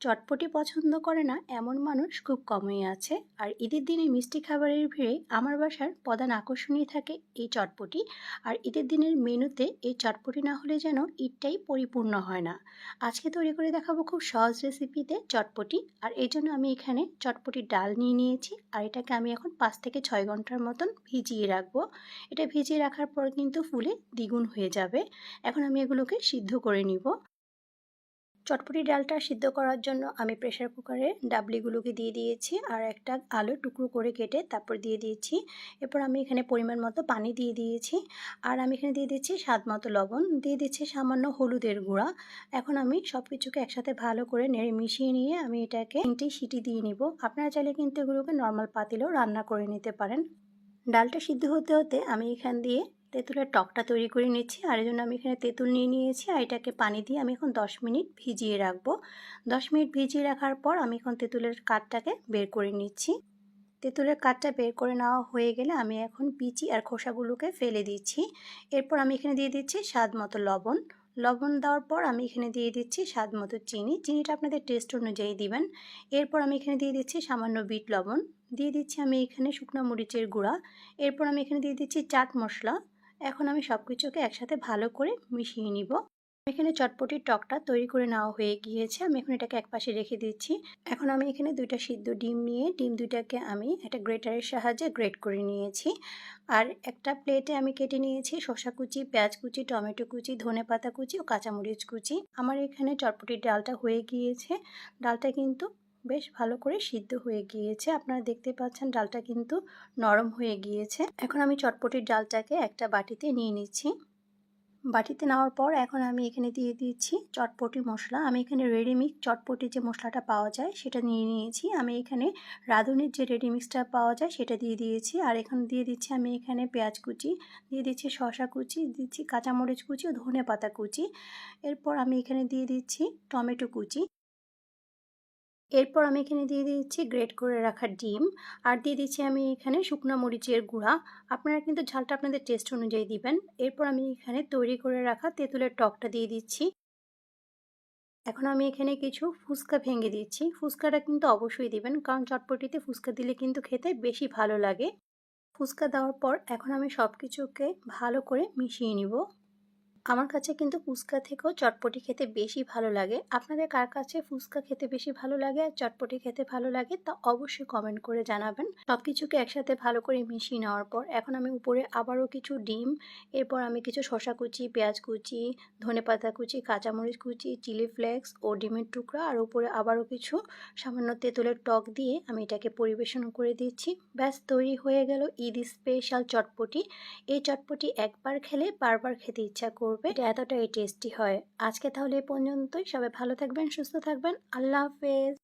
চটপটি পছন্দ করে না এমন মানুষ খুব কমই আছে। আর ঈদের দিনে মিষ্টি খাবারের ভিড়ে আমার বাসার প্রধান আকর্ষণীয় থাকে এই চটপটি। আর ঈদের দিনের মেনুতে এই চটপটি না হলে যেন ঈদটাই পরিপূর্ণ হয় না। আজকে তৈরি করে দেখাবো খুব সহজ রেসিপিতে চটপটি। আর এই জন্য আমি এখানে চটপটির ডাল নিয়ে নিয়েছি। আর এটাকে আমি এখন পাঁচ থেকে ছয় ঘণ্টার মতন ভিজিয়ে রাখব। এটা ভিজিয়ে রাখার পর কিন্তু ফুলে দ্বিগুণ হয়ে যাবে। এখন আমি এগুলোকে সিদ্ধ করে নিব। চটপটি ডালটা সিদ্ধ করার জন্য আমি প্রেশার কুকারে ডাবলিগুলোকে দিয়ে দিয়েছি আর একটা আলু টুকরো করে কেটে তারপর দিয়ে দিয়েছি। এরপর আমি এখানে পরিমাণ মতো পানি দিয়ে দিয়েছি আর আমি এখানে দিয়ে দিচ্ছি স্বাদ মতো লবণ। দিয়ে দিচ্ছি সামান্য হলুদের গুঁড়া। এখন আমি সব কিছুকে একসাথে ভালো করে নেড়ে মিশিয়ে নিয়ে আমি এটাকে তিনটি সিটি দিয়ে নিব। আপনারা চাইলে কিন্তু এগুলোকে নর্মাল পাতিলেও রান্না করে নিতে পারেন। ডালটা সিদ্ধ হতে হতে আমি এখান দিয়ে তেঁতুলের টকটা তৈরি করে নিচ্ছি আর এই জন্য আমি এখানে তেঁতুল নিয়ে নিয়েছি আর এটাকে পানি দিয়ে আমি এখন দশ মিনিট ভিজিয়ে রাখব। দশ মিনিট ভিজিয়ে রাখার পর আমি এখন তেঁতুলের কাঠটাকে বের করে নিচ্ছি। তেঁতুলের কাঠটা বের করে নেওয়া হয়ে গেলে আমি এখন পিচি আর খোসাগুলোকে ফেলে দিচ্ছি। এরপর আমি এখানে দিয়ে দিচ্ছি স্বাদ মতো লবণ। লবণ দেওয়ার পর আমি এখানে দিয়ে দিচ্ছি স্বাদ মতো চিনি। চিনিটা আপনাদের টেস্ট অনুযায়ী দিবেন। এরপর আমি এখানে দিয়ে দিচ্ছি সামান্য বিট লবণ। দিয়ে দিচ্ছি আমি এখানে শুকনো মরিচের গুঁড়া। এরপর আমি এখানে দিয়ে দিচ্ছি চাট মশলা। এখন আমি সব কিছুকে একসাথে ভালো করে মিশিয়ে নিব। এখানে চটপটির টকটা তৈরি করে নেওয়া হয়ে গিয়েছে। আমি এখন এটাকে একপাশে রেখে দিচ্ছি। এখন আমি এখানে দুইটা সিদ্ধ ডিম নিয়ে, ডিম দুইটাকে আমি একটা গ্রেটারের সাহায্যে গ্রেট করে নিয়েছি। আর একটা প্লেটে আমি কেটে নিয়েছি শসা কুচি, পেঁয়াজ কুচি, টমেটো কুচি, ধনে পাতা কুচি ও কাঁচামরিচ কুচি। আমার এখানে চটপটির ডালটা হয়ে গিয়েছে। ডালটা কিন্তু বেশ ভালো করে সিদ্ধ হয়ে গিয়েছে। আপনারা দেখতে পাচ্ছেন ডালটা কিন্তু নরম হয়ে গিয়েছে। এখন আমি চটপটির ডালটাকে একটা বাটিতে নিয়ে নিচ্ছি। বাটিতে নেওয়ার পর এখন আমি এখানে দিয়ে দিচ্ছি চটপটি মশলা। আমি এখানে রেডিমিক্স চটপটি যে মশলাটা পাওয়া যায় সেটা নিয়ে নিয়েছি। আমি এখানে রাঁধুনির যে রেডিমিক্সটা পাওয়া যায় সেটা দিয়ে দিয়েছি। আর এখন দিয়ে দিচ্ছি আমি এখানে পেঁয়াজ কুচি, দিয়ে দিচ্ছি শশা কুচি, দিচ্ছি কাঁচামরিচ কুচি ও ধনে পাতা কুচি। এরপর আমি এখানে দিয়ে দিচ্ছি টমেটো কুচি। এরপর আমি এখানে দিয়ে দিচ্ছি গ্রেট করে রাখা ডিম। আর দিয়ে দিচ্ছি আমি এখানে শুকনো মরিচের গুঁড়া। আপনারা কিন্তু ঝালটা আপনাদের টেস্ট অনুযায়ী দিবেন। এরপর আমি এখানে তৈরি করে রাখা তেঁতুলের টকটা দিয়ে দিচ্ছি। এখন আমি এখানে কিছু ফুচকা ভেঙে দিচ্ছি। ফুচকাটা কিন্তু অবশ্যই দিবেন, কারণ চটপটিতে ফুচকা দিলে কিন্তু খেতে বেশি ভালো লাগে। ফুচকা দেওয়ার পর এখন আমি সব কিছুকে ভালো করে মিশিয়ে নিব। আমার কাছে কিন্তু ফুচকা থেকেও চটপটি খেতে বেশি ভালো লাগে। আপনাদের কার কাছে ফুচকা খেতে বেশি ভালো লাগে আর চটপটি খেতে ভালো লাগে তা অবশ্যই কমেন্ট করে জানাবেন। সব কিছুকে একসাথে ভালো করে মিশিয়ে নেওয়ার পর এখন আমি উপরে আবারও কিছু ডিম, এরপর আমি কিছু শশা কুচি, পেঁয়াজ কুচি, ধনে পাতা কুচি, কাঁচামরিচ কুচি, চিলি ফ্লেক্স ও ডিমের টুকরা আর উপরে আবারও কিছু সামান্য তেঁতুলের টক দিয়ে আমি এটাকে পরিবেশন করে দিচ্ছি। ব্যাস, তৈরি হয়ে গেল ঈদ স্পেশাল চটপটি। এই চটপটি একবার খেলে বারবার খেতে ইচ্ছা করবে করবে এটা এতটাই টেস্টি হয়। আজকে তাহলে এই পর্যন্তই। সবাই ভালো থাকবেন, সুস্থ থাকবেন। আল্লাহ হাফেজ।